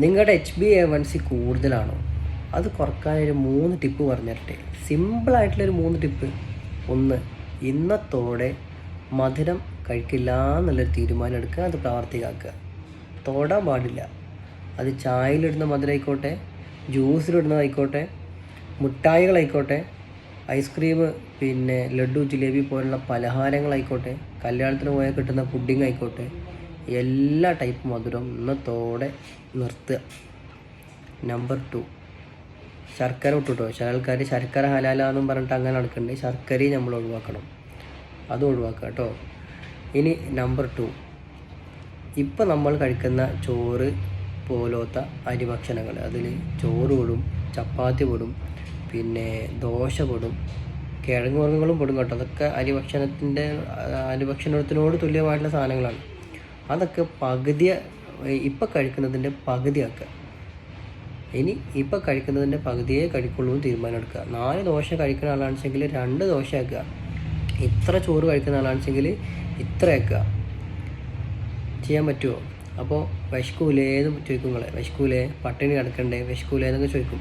നിങ്ങളുടെ H B A one C കൂടുതലാണോ? അത് കുറക്കാനൊരു മൂന്ന് ടിപ്പ് പറഞ്ഞിരട്ടെ. സിമ്പിളായിട്ടുള്ളൊരു മൂന്ന് ടിപ്പ് ഒന്ന് ഇന്നത്തോടെ മധുരം കഴിക്കില്ല എന്നുള്ളൊരു തീരുമാനം എടുക്കുക അത് പ്രാവർത്തികമാക്കുക തൊടാൻ പാടില്ല. അത് ചായയിലിടുന്ന മധുരം ആയിക്കോട്ടെ ജ്യൂസിലിടുന്നതായിക്കോട്ടെ മുട്ടായികളായിക്കോട്ടെ ഐസ്ക്രീം പിന്നെ ലഡു ജിലേബി പോലുള്ള പലഹാരങ്ങളായിക്കോട്ടെ കല്യാണത്തിന് പോയാൽ കിട്ടുന്ന പുഡിംഗ് ആയിക്കോട്ടെ എല്ലാ ടൈപ്പ് മധുരം ഇന്നത്തോടെ നിർത്തുക. നമ്പർ ടു ശർക്കര വിട്ടുട്ടോ ചില ആൾക്കാർ ശർക്കര ഹലാലാന്നും പറഞ്ഞിട്ട് അങ്ങനെ നടക്കുന്നുണ്ട് ശർക്കരയും നമ്മൾ ഒഴിവാക്കണം. അത് ഒഴിവാക്കുക കേട്ടോ. ഇനി നമ്പർ ടു ഇപ്പം നമ്മൾ കഴിക്കുന്ന ചോറ് പോലത്തെ അരിഭക്ഷണങ്ങൾ അതിൽ ചോറ് പൊടും ചപ്പാത്തി പൊടും പിന്നെ ദോശ പൊടും കിഴങ്ങ് വർഗങ്ങളും പൊടും കേട്ടോ. അതൊക്കെ അരിഭക്ഷണത്തിന്റെ അരിഭക്ഷണത്തിനോട് തുല്യമായിട്ടുള്ള സാധനങ്ങളാണ്. അതൊക്കെ പകുതി ഇപ്പം കഴിക്കുന്നതിന്റെ പകുതിയാക്കുക ഇനി ഇപ്പം കഴിക്കുന്നതിന്റെ പകുതിയേ കഴിക്കുള്ളൂ എന്ന് എടുക്കുക നാല് ദോശ കഴിക്കുന്ന ആളാണെന്നുവെച്ചെങ്കിൽ രണ്ട് ദോശ ആക്കുക. ഇത്ര ചോറ് കഴിക്കുന്ന ആളാണെന്നുവെച്ചെങ്കിൽ ഇത്ര ആക്കുക. ചെയ്യാൻ പറ്റുമോ അപ്പോൾ വിശക്കൂലേ എന്ന് ചോദിക്കും നിങ്ങളെ വിശക്കൂലേ? പട്ടിണി കിടക്കണ്ടേ? വിശക്കൂലേ എന്നൊക്കെ ചോദിക്കും.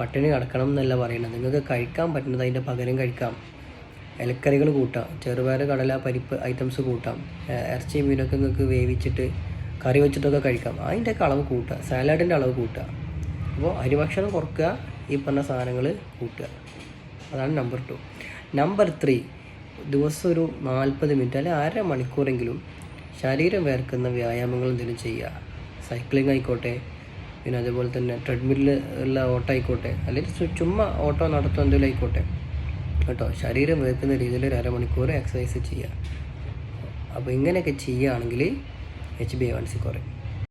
പട്ടിണി കിടക്കണം എന്നല്ല പറയുന്നത് നിങ്ങൾക്ക് കഴിക്കാൻ പറ്റുന്നത് അതിന്റെ പകരം കഴിക്കാം. ഇലക്കറികൾ കൂട്ടാം. ചെറുപയർ കടല പരിപ്പ് ഐറ്റംസ് കൂട്ടാം. ഇറച്ചി മീനൊക്കെ നിങ്ങൾക്ക് വേവിച്ചിട്ട് കറി വെച്ചിട്ടൊക്കെ കഴിക്കാം. അതിന്റെയൊക്കെ അളവ് കൂട്ടുക സാലഡിന്റെ അളവ് കൂട്ടുക അപ്പോൾ അരിഭക്ഷണം കുറക്കുക ഈ പറഞ്ഞ സാധനങ്ങൾ കൂട്ടുക. അതാണ് നമ്പർ ടു നമ്പർ ത്രീ ദിവസം ഒരു നാൽപ്പത് മിനിറ്റ് അല്ലെങ്കിൽ അര മണിക്കൂറെങ്കിലും ശരീരം വേർക്കുന്ന വ്യായാമങ്ങൾ എന്തെങ്കിലും ചെയ്യുക. സൈക്ലിംഗ് ആയിക്കോട്ടെ പിന്നെ അതുപോലെ തന്നെ ട്രെഡ്മില്ലിൽ ഉള്ള ഓട്ടം ആയിക്കോട്ടെ അല്ലെങ്കിൽ ചുമ്മാ ഓട്ടോ നടത്തുക എന്തെങ്കിലും ആയിക്കോട്ടെ. കേട്ടോ. ശരീരം വേർക്കുന്ന രീതിയിൽ ഒരു അരമണിക്കൂർ എക്സസൈസ് ചെയ്യുക അപ്പോൾ ഇങ്ങനെയൊക്കെ ചെയ്യുകയാണെങ്കിൽ H B A one C കുറയും.